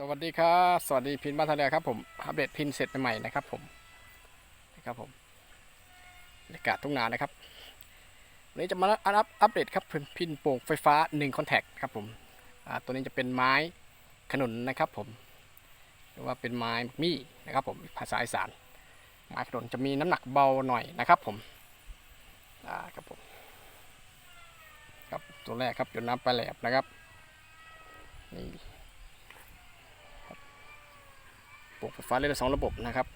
สวัสดีครับสวัสดีพินบ้านทะเลครับผมอัปเดตพินเสร็จใหม่ๆนะครับผมนะครับผมบรรยากาศทุ่งนานะครับวันนี้จะมาอัพอัปเดตครับพินพินโป่งไฟฟ้า1คอนแทคครับผมอ่าตัวนี้จะเป็นไม้ขนุนนะครับผมหรือว่าเป็นไม้มี่นะครับผมภาษาอีสานไม้ขนุนจะมีน้ำหนักเบาหน่อยนะครับผมอ่าครับผมครับตัวแรกครับหยดน้ำปลาแหลบนะครับนี่ ปลูกไฟฟ้าเล่นสองระบบนะครับ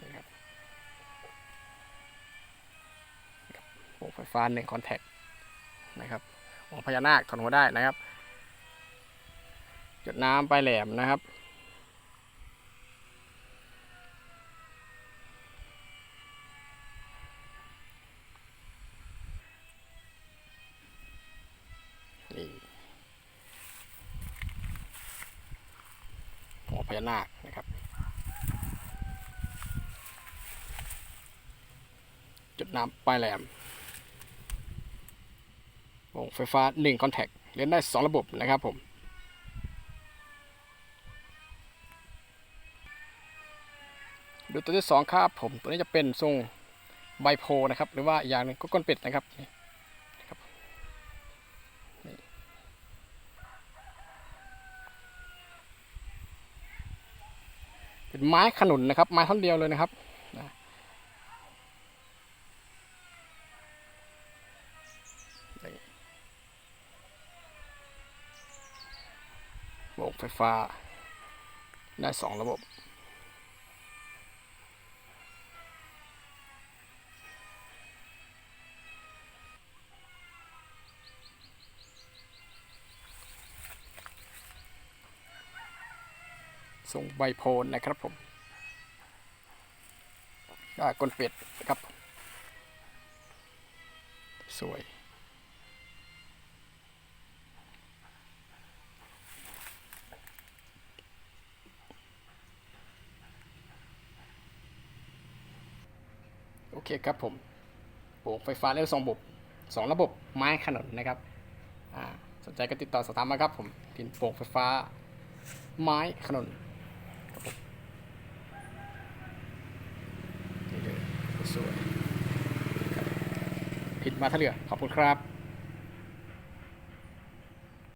นี่ครับบปลูกไฟฟ้าหนึ่งคอนแทคนะครับหัวพญานาคถอนหัวได้นะครับ จุดน้ำปลายแหลมนะครับนี่ หัว พญานาคนะครับ จุดน้ำปลายแหลมวงไฟฟ้า1คอนแทคเล่นได้ 2 ระบบนะครับผมดูตัวที่ 2 ครับผม ตัวนี้จะเป็นทรงไบโพนะครับ หรือว่าอย่างหนึงก็ก้นเป็ดนะครับนี่ครับ เป็นไม้ขนุนนะครับ ไม้ท่อนเดียวเลยนะครับนะนี่ระบบไฟฟ้า ได้สองระบบ ทรงใบโพลนะครับผมก็ก้นเป็ดนะครับ สวยโอเคครับผมปลูกไฟฟ้าเร็วสองระบบสองระบบไม้ขนุนนะครับอ่าสนใจก็ติดต่อสอบถามมาครับผมพินโป่งไฟฟ้าไม้ขนุนครับผมนี่เลย สวยผิดมาทะเลือขอบคุณครับ